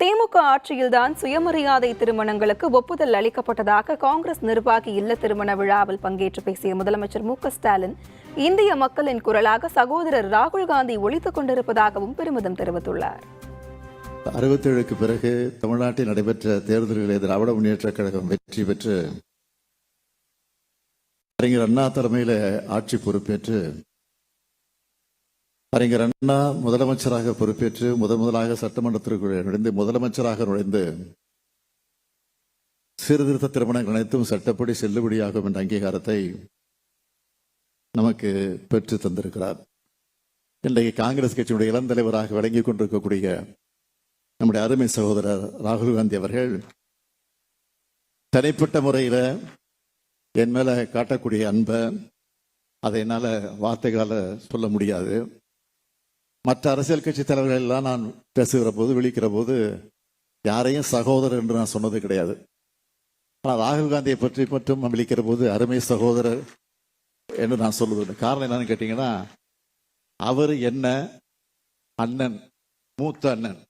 திமுக ஆட்சியில்தான் சுயமரியாதை திருமணங்களுக்கு ஒப்புதல் அளிக்கப்பட்டதாக காங்கிரஸ் நிர்வாகி இல்ல திருமண விழாவில் பங்கேற்று பேசிய முதலமைச்சர் மு ஸ்டாலின் இந்திய மக்களின் குரலாக சகோதரர் ராகுல் காந்தி ஒழித்துக் கொண்டிருப்பதாகவும் பெருமிதம் தெரிவித்துள்ளார். அறுபத்தேழுக்கு பிறகு தமிழ்நாட்டில் நடைபெற்ற தேர்தல்களில் திராவிட முன்னேற்ற கழகம் வெற்றி பெற்று அறிஞர் அண்ணா தலைமையில ஆட்சி பொறுப்பேற்று அறிஞர் அண்ணா முதலமைச்சராக பொறுப்பேற்று முதன் முதலாக சட்டமன்றத்திற்குள் நுழைந்து முதலமைச்சராக நுழைந்து சீர்திருத்த திருமணங்கள் அனைத்தும் சட்டப்படி செல்லுபடியாகும் என்ற அங்கீகாரத்தை நமக்கு பெற்று தந்திருக்கிறார். இன்றைக்கு காங்கிரஸ் கட்சியினுடைய இளம் தலைவராக கொண்டிருக்கக்கூடிய நம்முடைய அருமை சகோதரர் ராகுல் காந்தி அவர்கள் தனிப்பட்ட முறையில் என் மேல காட்டக்கூடிய அன்பை அதை என்னால் வார்த்தைகளால் சொல்ல முடியாது. மற்ற அரசியல் கட்சி தலைவர்கள் எல்லாம் நான் பேசுகிற போது விழிக்கிற போது யாரையும் சகோதரர் என்று நான் சொன்னது கிடையாது. ஆனால் ராகுல் காந்தியை பற்றி மட்டும் விழிக்கிற போது அருமை சகோதரர் என்று நான் சொல்லுவது காரணம் என்னன்னு கேட்டீங்கன்னா அவர் என்ன அண்ணன் மூத்த அண்ணன்.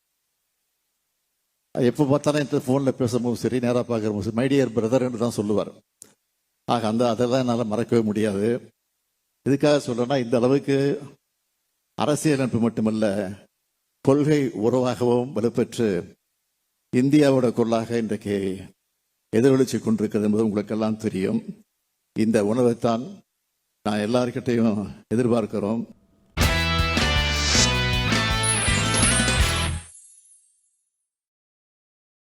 எப்போ பார்த்தாலும் என்கிட்ட ஃபோனில் பேசும்போது சரி நேராக பார்க்குற சரி மைடியர் பிரதர் என்று தான் சொல்லுவார். ஆக அந்த அதெல்லாம் என்னால் மறக்கவே முடியாது. இதுக்காக சொல்கிறேன்னா இந்த அளவுக்கு அரசியலமைப்பு மட்டுமல்ல கொள்கை உறவாகவும் வலுப்பெற்று இந்தியாவோட குரலாக இன்றைக்கு எதிரொலிச்சு கொண்டிருக்கிறது என்பது உங்களுக்கெல்லாம் தெரியும். இந்த உணவைத்தான் நான் எல்லார்கிட்டையும் எதிர்பார்க்கிறோம்.